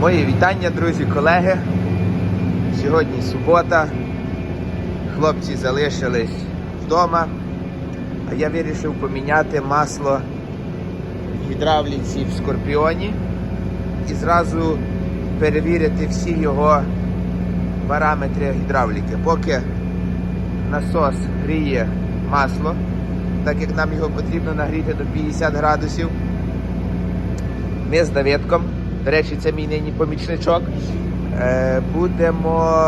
Мої вітання, друзі, колеги. Сьогодні субота. Хлопці залишились вдома, а я вирішив поміняти масло в гідравліці в скорпіоні і зразу перевірити всі його параметри гідравліки. Поки насос гріє масло, так як нам його потрібно нагріти до 50 градусів. Ми з Давидком, до речі, це мій нині помічничок. е, Будемо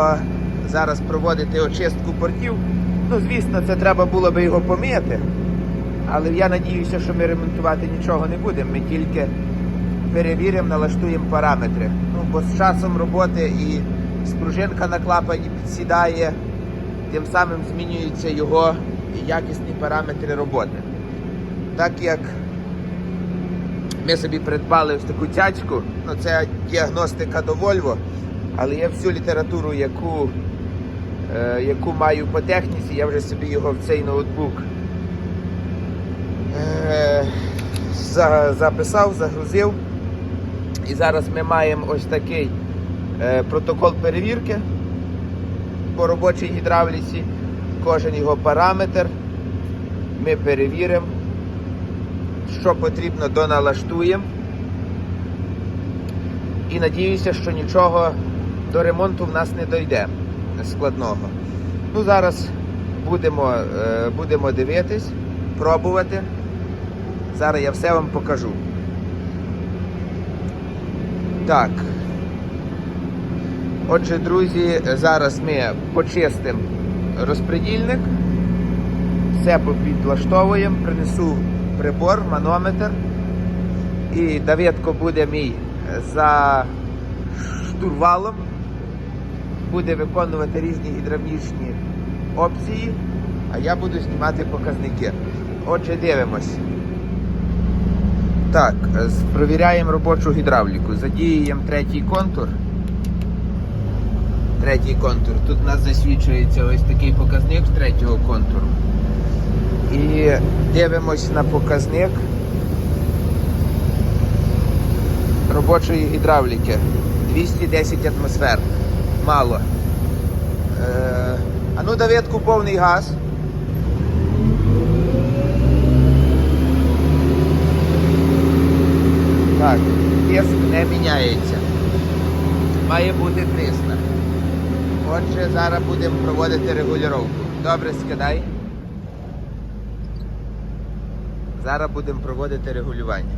зараз проводити очистку портів. Ну, звісно, це треба було би його помити. Але я надіюся, що ми ремонтувати нічого не будемо. Ми тільки перевіримо, налаштуємо параметри. Ну, бо з часом роботи і спружинка на клапані підсідає, тим самим змінюються його якісні параметри роботи. Так як ми собі придбали ось таку тячку, ну це діагностика до Volvo, але я всю літературу, яку, е, яку маю по техніці, я вже собі його в цей ноутбук е, за, записав, загрузив. І зараз ми маємо ось такий е, протокол перевірки по робочій гідравліці, кожен його параметр. Ми перевіримо що потрібно, доналаштуємо. І надіюся, що нічого до ремонту в нас не дойде складного. Ну, зараз будемо, е, будемо дивитись, пробувати. Зараз я все вам покажу. Так. Отже, друзі, зараз ми почистимо розпредільник, все попідлаштовуємо, принесу прибор, манометр. І Давидко буде мій за штурвалом, буде виконувати різні гідравлічні опції, а я буду знімати показники. Отже, дивимось. Так, провіряємо робочу гідравліку. Задіюємо третій контур. Третій контур. Тут у нас засвідчується ось такий показник з третього контуру. І дивимось на показник робочої гідравліки. 210 атмосфер. Мало. Е, а ну, Давидку, повний газ. Так, тиск не міняється. Має бути 300. Отже, зараз будемо проводити регулювання. Добре, скидай. Зараз будемо проводити регулювання.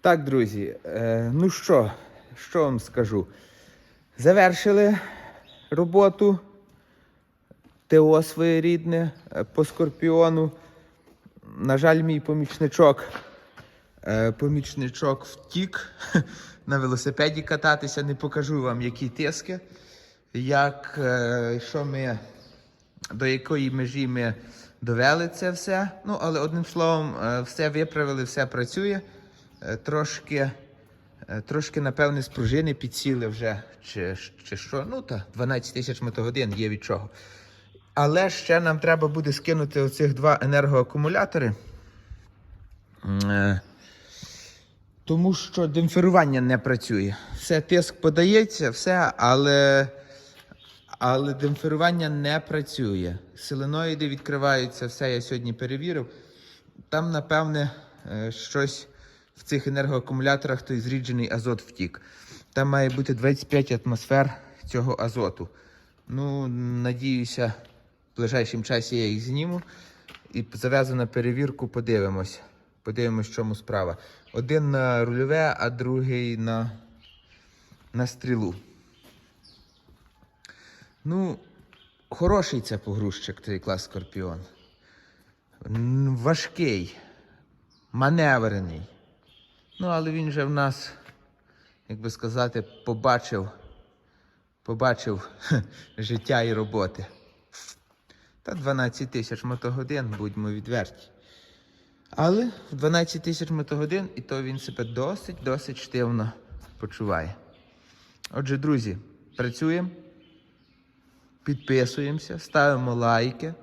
Так, друзі, е, ну що, що вам скажу? Завершили роботу ТО своєрідне е, по скорпіону. На жаль, мій помічничок. е, Помічничок втік на велосипеді кататися. Не покажу вам, які тиски, як що ми до якої межі ми довели це все. Ну, але одним словом, е, все виправили, все працює. Е, Трошки, е, трошки, напевне, з пружини підсіли вже, чи, чи що. Ну, та 12 тисяч мотогодин є від чого. Але ще нам треба буде скинути оцих два енергоакумулятори. Тому що демпферування не працює. Все, тиск подається, все, але але демпферування не працює. Силеноїди відкриваються, все я сьогодні перевірив. Там, напевне, е, щось в цих енергоакумуляторах той зріджений азот втік. Там має бути 25 атмосфер цього азоту. Ну, надіюся, в ближайшому часі я їх зніму і завезу на перевірку, подивимось. Подивимось, в чому справа. Один на рульове, а другий на, на стрілу. Ну, хороший це погрузчик, цей клас Скорпіон. Важкий, маневрений. Ну, але він же в нас, як би сказати, побачив, побачив життя і роботи. Та 12 тисяч мотогодин, будьмо відверті. Але в 12 тисяч мотогодин і то він себе досить-досить штивно почуває. Отже, друзі, працюємо, підписуємося, ставимо лайки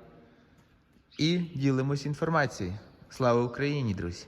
і ділимось інформацією. Слава Україні, друзі!